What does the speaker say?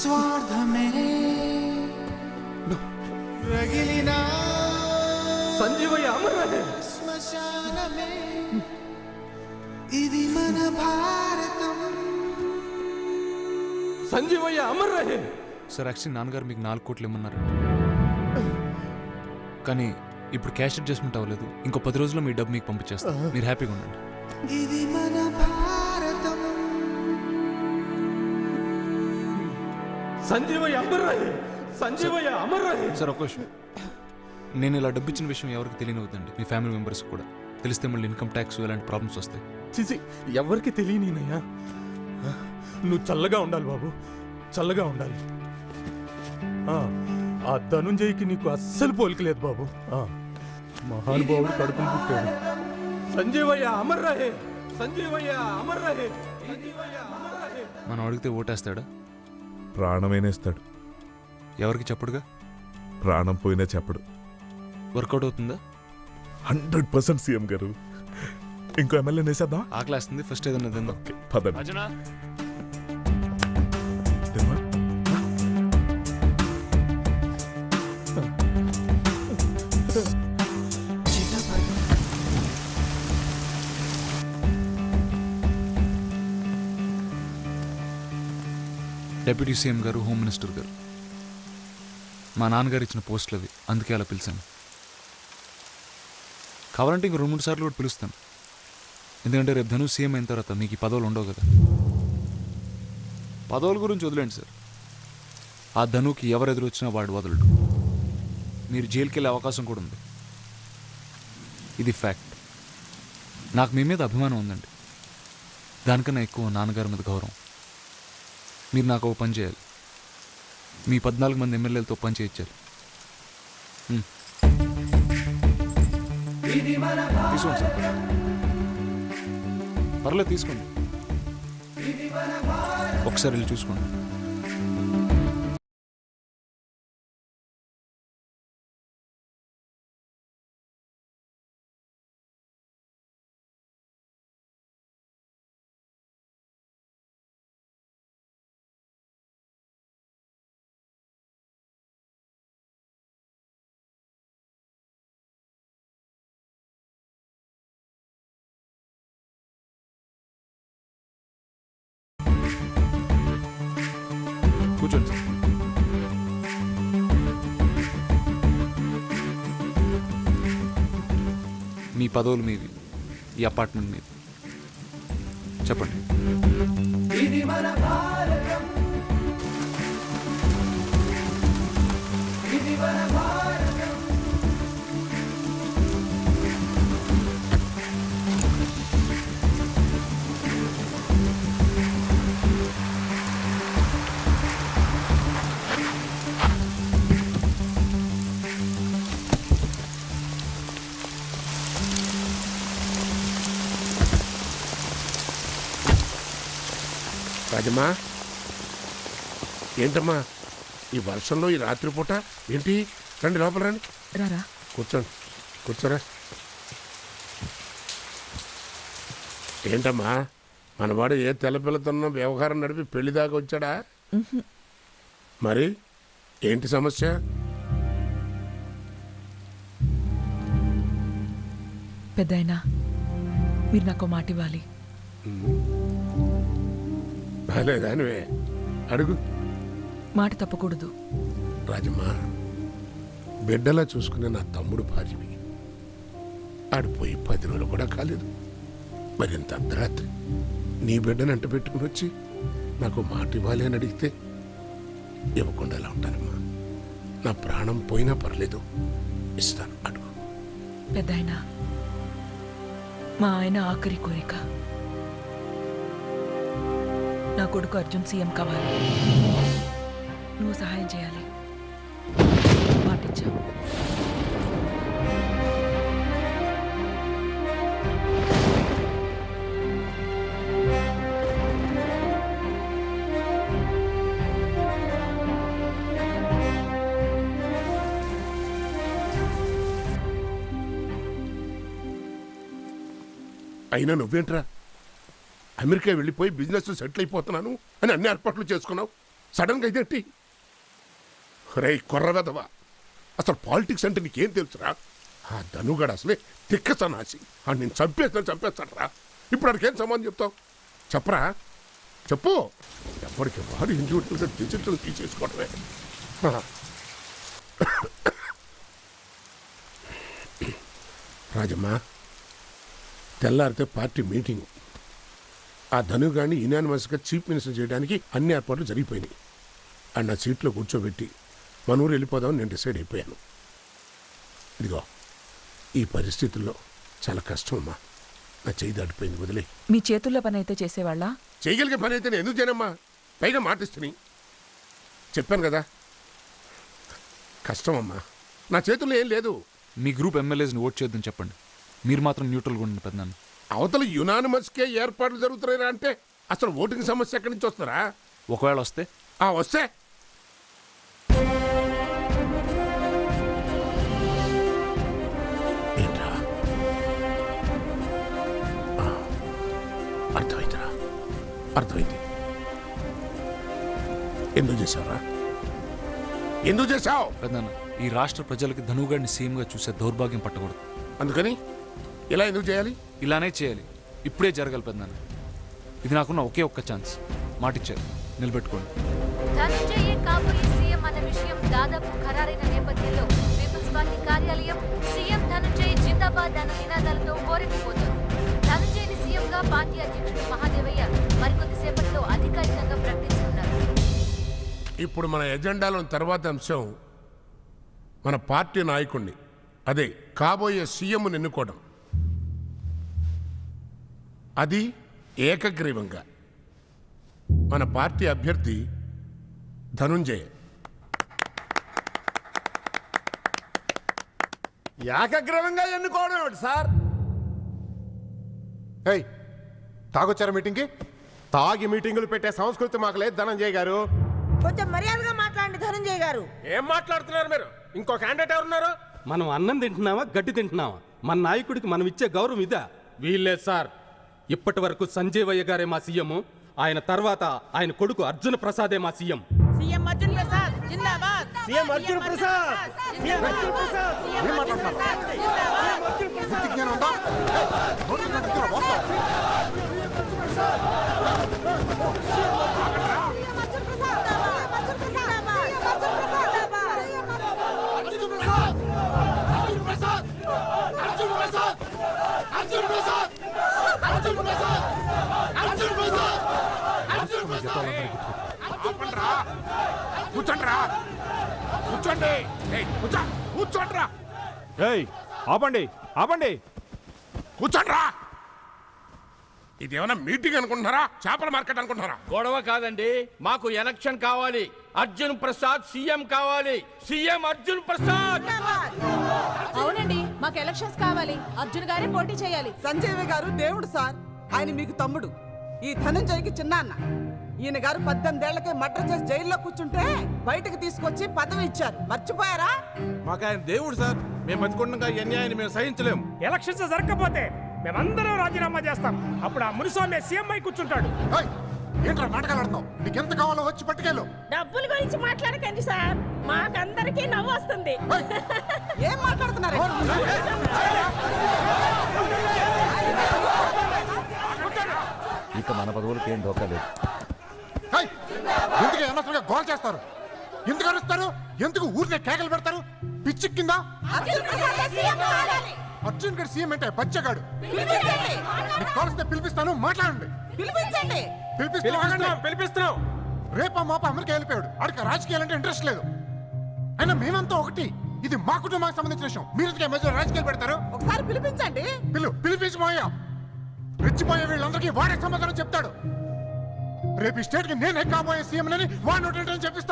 స్వార్థమే రగిలిన సంజీవయ్య శ్మశానమే. ఇది మన భారతం. సంజీవయ్య అమర్ రహే సార్ యాక్చువల్లీ నాన్నగారు మీకు నాలుగు కోట్లు ఇమ్మన్నారు కానీ ఇప్పుడు క్యాష్ అడ్జస్ట్మెంట్ అవ్వలేదు. ఇంకో పది రోజుల్లో మీ డబ్బు మీకు పంపించేస్తాను మీరు హ్యాపీగా ఉండండి. ఇది మన భారతం. సంజీవయ్య అమర్ రహే సంజీవయ్య అమర్ రహే సార్ ఒక విషయం నేను ఇలా డబ్బు ఇచ్చిన విషయం ఎవరికి తెలియనివద్దండి మీ ఫ్యామిలీ మెంబర్స్ కూడా. తెలిస్తే మళ్ళీ ఇన్కమ్ ట్యాక్స్ ఇలాంటి ప్రాబ్లమ్స్ వస్తాయి. చిచి ఎవరికి తెలియనీనయ్యా? నువ్వు చల్లగా ఉండాలి బాబు. చల్లగా ఉండాలి. ఆ, ధనుంజయ్కి నీకు అస్సలు పోలికలేదు బాబు. మహానుభావుడు కడుపును పుట్టాడు. సంజీవయ్య అమర్ సంజీవయ్య అమర్ రహే సంజీవయ్య అమర్ రహే మనం అడిగితే ఓటేస్తాడా? ప్రాణమైనేస్తాడు. ఎవరికి చెప్పడుగా? ప్రాణం పోయినా చెప్పడు. వర్కౌట్ అవుతుందా? హండ్రెడ్ పర్సెంట్ సీఎం గారు. ఇంకో ఎమ్మెల్యే వేసేద్దాం ఆకలేస్తుంది ఫస్ట్ ఏదన్నా తిందాం. ఓకే పదండి. డెప్యూటీ సీఎం గారు హోమ్ మినిస్టర్ గారు. మా నాన్నగారు ఇచ్చిన పోస్టులు అవి. అందుకే అలా పిలిచాను. కావాలంటే ఇంక రెండు మూడు సార్లు కూడా పిలుస్తాను. ఎందుకంటే రేపు ధను సీఎం అయిన తర్వాత మీకు ఈ పదవులు ఉండవు కదా. పదవుల గురించి వదిలేండి సార్. ఆ ధనుకి ఎవరు ఎదురు వచ్చినా వాడు వదలడు. మీరు జైలుకి వెళ్ళే అవకాశం కూడా ఉంది. ఇది ఫ్యాక్ట్. నాకు మీ మీద అభిమానం ఉందండి. దానికన్నా ఎక్కువ నాన్నగారి మీద గౌరవం. మీరు నాకు ఒక పని చేయాలి. మీ పద్నాలుగు మంది ఎమ్మెల్యేలతో పని చేయించాలి. తీసుకోండి సార్. పర్లేదు తీసుకోండి. ఒకసారి వెళ్ళి చూసుకోండి. కూర్చోండి సార్. మీ పదవులు మీవి ఈ అపార్ట్మెంట్ మీది. చెప్పండి. రాజమ్మా ఏంటమ్మా ఈ వర్షంలో ఈ రాత్రిపూట ఏంటి? రండి లోపల రండి. రారా. కూర్చోండి కూర్చోరా. ఏంటమ్మా మనవాడు ఏ తెల్లపిల్లతోనో వ్యవహారం నడిపి పెళ్ళి దాకా వచ్చాడా? మరి ఏంటి సమస్య? పెద్దాయనా మీరు నాకు మాట ఇవ్వాలి. బాలేదానివే. అడుగు. మాట తప్పకూడదు. రాజమ్మా బిడ్డలా చూసుకునే నా తమ్ముడు భార్యవి ఆడిపోయి పది రోజులు కూడా కాలేదు. మరి ఇంత అర్ధరాత్రి. నీ బిడ్డని అంట పెట్టుకుని వచ్చి నాకు మాట ఇవ్వాలి అని అడిగితే ఇవ్వకుండా ఎలా ఉంటానమ్మా? నా ప్రాణం పోయినా పర్లేదు. ఇస్తాను అడుగు. పెద్దాయనా మా ఆయన ఆఖరి కోరిక. నా కొడుకు అర్జున్ సీఎం కావాలి. నువ్వు సహాయం చేయాలి. పాటించావు అయినా నువ్వేంట్రా? అమెరికా వెళ్ళిపోయి బిజినెస్ సెటిల్ అయిపోతున్నాను అని అన్ని ఏర్పాట్లు చేసుకున్నావు. సడన్గా ఇదేంటి? రే కొర్రవెదవా? అసలు పాలిటిక్స్ అంటే నీకేం తెలుసురా? ఆ ధనుగాడు అసలే తిక్క సన్నాసి. ఆ నేను చంపేస్తాను చంపేస్తాడు రా ఇప్పుడు అడికేం సంబంధం చెప్తావు? చెప్పరా? చెప్పు. ఎప్పటికి వారు ఇండివిజువల్గా డిజిటల్ తీసేసుకోవడమే. రాజమ్మ తెల్లారితే పార్టీ మీటింగ్. ఆ ధనుగాన్ని యునానిమస్గా చీఫ్ మినిస్టర్ చేయడానికి అన్ని ఏర్పాట్లు జరిగిపోయినాయి. ఆ నా సీట్లో కూర్చోబెట్టి మన ఊరు వెళ్ళిపోదామని నేను డిసైడ్ అయిపోయాను. ఇదిగో ఈ పరిస్థితుల్లో చాలా కష్టం అమ్మా నా చేయి దాటిపోయింది వదిలే. మీ చేతుల్లో పని అయితే చేసేవాళ్ళ? చేయగలిగే పని అయితే నేను ఎందుకు చేయనమ్మా? పైగా మాటిస్తుని. చెప్పాను కదా. కష్టం అమ్మా నా చేతుల్లో ఏం లేదు. మీ గ్రూప్ ఎమ్మెల్యేస్ని ఓట్ చేద్దని చెప్పండి. మీరు మాత్రం న్యూట్రల్గా ఉండండి పెద్దనాన్న. అవతల యునానిమస్కే ఏర్పాట్లు జరుగుతున్నాయి అంటే అసలు ఓటింగ్ సమస్య ఎక్కడి నుంచి వస్తారా ఒకవేళ వస్తే. ఆ వస్తే. అర్థమైందిరా. అర్థమైంది. ఎందుకు చేశావురా? ఎందుకు చేశావు? పెద్దనాన్న ఈ రాష్ట్ర ప్రజలకి ధనుగాడిని సీఎంగా చూసే దౌర్భాగ్యం పట్టకూడదు. అందుకని ఇలా ఎందుకు చేయాలి? ఇలానే చేయాలి. ఇప్పుడే జరగాలి పెద్దనాన్న. ఇది నాకున్న ఒకే ఒక్క ఛాన్స్. మాటిచ్చారు. నిలబెట్టుకోండి. ధనంజయే కాబోయే సీఎం అన్న విషయం దాదాపు ఖరారైన నేపథ్యంలో పీపుల్స్ పార్టీ కార్యాలయం సీఎం ధనంజయ్ జిందాబాద్ అన్న నినాదాలతో ధనంజయ్ని సీఎంగా పార్టీ అధ్యక్షుడు మహాదేవయ్య మరికొద్దిసేపట్లో అధికారికంగా ప్రకటించనున్నారు. ఇప్పుడు మన ఎజెండాలో తర్వాత అంశం మన పార్టీ నాయకుడిని అదే కాబోయే సీఎంను ఎన్నుకోవడం అది ఏకగ్రీవంగా. మన పార్టీ అభ్యర్థి ధనుంజయ. ఏకగ్రీవంగా ఎన్నుకోవడం ఏమిటి సార్? ఏయ్ తాగొచ్చారా మీటింగ్కి? తాగి మీటింగులు పెట్టే సంస్కృతి మాకు లేదు ధనంజయ్ గారు. కొంచెం మర్యాదగా మాట్లాడండి ధనంజయ్ గారు. ఏం మాట్లాడుతున్నారు మీరు? ఇంకో క్యాండిడేట్ ఎవరున్నారు? మనం అన్నం తింటున్నావా గడ్డి తింటున్నావా మన నాయకుడికి మనం ఇచ్చే గౌరవం ఇదా? వీల్లేదు సార్. ఇప్పటి వరకు సంజీవయ్య గారే మా సీఎం ఆయన తర్వాత ఆయన కొడుకు అర్జున ప్రసాదే మా సీఎం. సీఎం అర్జున్ ప్రసాద్ జిందాబాద్. సీఎం అర్జున్ ప్రసాద్. సీఎం అర్జున్ ప్రసాద్. ఏం మాట్లాడుతున్నారు నోటికి వాస్తవం. కూర్చోండి. ఏయ్, కూర్చో కూర్చోండ్రా. ఏయ్ ఆపండి ఆపండి. కూర్చోండ్రా. ఇదేమన్నా మీటింగ్ అనుకుంటున్నారా? చేపల మార్కెట్ అనుకుంటున్నారా? గొడవ కాదండి. మాకు ఎలక్షన్ కావాలి. అర్జున్ ప్రసాద్ సీఎం కావాలి. సీఎం అర్జున్ ప్రసాద్! అవునండి మాకు ఎలక్షన్స్ కావాలి. అర్జున్ గారే పోటీ చేయాలి. సంజీవ గారు దేవుడు సార్. ఆయన మీకు తమ్ముడు. ఈ ధనంజయ్కి చిన్నాన్న. ఈయన గారు పద్దెనిమిదేళ్ళకే మర్డర్ చేసి జైల్లో కూర్చుంటే బయటకు తీసుకొచ్చి పదవి ఇచ్చారు. మర్చిపోయారా? మాకు ఆయన దేవుడు సార్. మేము బతికుండగా ఈ అన్యాయాన్ని మేము సహించలేము. ఎలక్షన్స్ జరగకపోతే మేమందరం రాజీనామా చేస్తాం. అప్పుడు ఆ మునిస్వామి సీఎం అయి కూర్చుంటాడు. ఏంట్రా నాటకాలు ఆడతావు? నీకెంత కావాలో వచ్చి పట్టుకెళ్ళు. డబ్బుల గురించి మాట్లాడకండి సార్. మాకందరికీ నవ్వు వస్తుంది. ఏం మాట్లాడుతున్నారు? ఇక మన పదవులకి ఏం డోకా లేదు. ఎందుకు అనవసరంగా గోల్ చేస్తారు? ఎందుకు అరుస్తారు? ఎందుకు ఊరినే కేకలు పెడతారు? పిచ్చి కింద? అర్జున్ గడు సీఎం అంటే బచ్చగాడు మీకు పిలిపిస్తాను మాట్లాడండి. పిలిపించండి. పిలిపిస్తున్నాం పిలిపిస్తున్నాం. రేపా మాప అమెరికా వెళ్ళిపోయాడు. ఆడికి రాజకీయాలంటే ఇంట్రెస్ట్ లేదు. అయినా మేమంతా ఒకటి. ఇది మా కుటుంబానికి సంబంధించిన విషయం. మీరు ఎందుకు మధ్యలో రాజకీయాలు పెడతారు? ఒకసారి పిలిపించండి. పిల్లు పిలిపించి పోయా రెచ్చిపోయే వీళ్ళందరికీ వాడే సమాధానం చెప్తాడు. రేపు ఈ స్టేట్కి నేనే కాబోయే సీఎం అని వాడిని చెప్పిస్తాను.